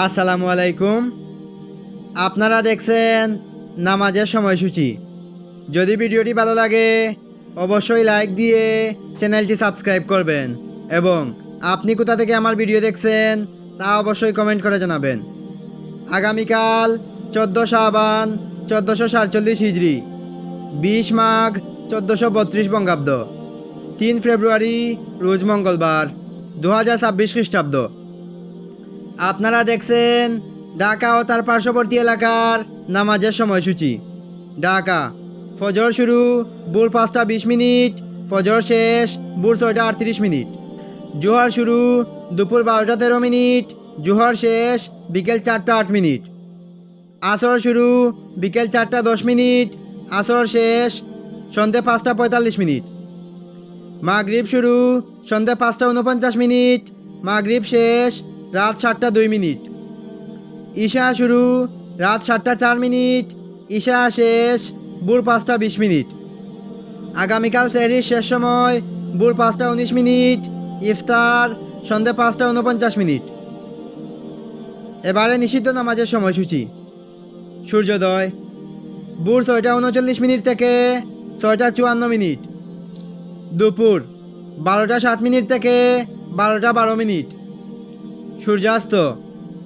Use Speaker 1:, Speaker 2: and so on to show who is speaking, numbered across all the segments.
Speaker 1: আসসালামু আলাইকুম। আপনারা দেখছেন নামাজের সময়সূচি। যদি ভিডিওটি ভালো লাগে, অবশ্যই লাইক দিয়ে চ্যানেলটি সাবস্ক্রাইব করবেন এবং আপনি কোথা থেকে আমার ভিডিও দেখছেন, তা অবশ্যই কমেন্ট করে জানাবেন। আগামীকাল চোদ্দ শাহবান চোদ্দোশো সাতচল্লিশ হিজড়ি বিশ মাঘ চোদ্দোশো বত্রিশ বঙ্গাব্দ, তিন ফেব্রুয়ারি, রোজ মঙ্গলবার দু হাজার ছাব্বিশ খ্রিস্টাব্দ। আপনারা দেখছেন ঢাকা ও তার পার্শ্ববর্তী এলাকার নামাজের সময়সূচি। ঢাকা, ফজর শুরু, ভোর পাঁচটা বিশ মিনিট, ফজর শেষ, ভোর ছয়টা আটত্রিশ মিনিট। জোহর শুরু, দুপুর বারোটা তেরো মিনিট, জোহর শেষ, বিকেল চারটা আট মিনিট। আসর শুরু, বিকেল চারটা দশ মিনিট, আসর শেষ, সন্ধে পাঁচটা পঁয়তাল্লিশ মিনিট। মাগরিব শুরু, সন্ধে পাঁচটা উনপঞ্চাশ মিনিট, মাগরিব শেষ রাত সাতটা দুই মিনিট। ঈশা শুরু, রাত সাতটা চার মিনিট, ঈশা শেষ, ভোর পাঁচটা বিশ মিনিট। আগামীকাল সেহরির শেষ সময়, ভোর পাঁচটা উনিশ মিনিট, ইফতার সন্ধে পাঁচটা উনপঞ্চাশ মিনিট। এবারে নিষিদ্ধ নামাজের সময়সূচি। সূর্যোদয়, ভোর ছয়টা উনচল্লিশ মিনিট থেকে ছয়টা চুয়ান্ন মিনিট। দুপুর, বারোটা সাত মিনিট থেকে বারোটা বারো মিনিট। সূর্যাস্ত,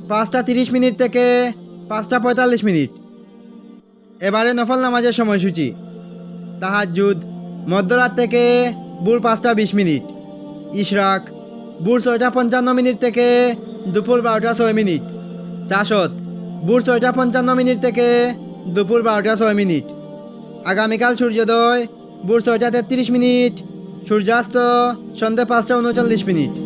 Speaker 1: পাঁচটা তিরিশ মিনিট থেকে পাঁচটা পঁয়তাল্লিশ মিনিট। এবারে নফল নামাজের সময়সূচি। তাহাজুদ মধ্যরাত থেকে ভোর পাঁচটা বিশ মিনিট। ইশরাক, ভোর ছয়টা পঞ্চান্ন মিনিট থেকে দুপুর বারোটা ছয় মিনিট। চাষত, ভোর ছয়টা পঞ্চান্ন মিনিট থেকে দুপুর বারোটা ছয় মিনিট। আগামীকাল সূর্যোদয়, ভোর ছয়টা তেত্রিশ মিনিট। সূর্যাস্ত সন্ধে পাঁচটা উনচল্লিশ মিনিট।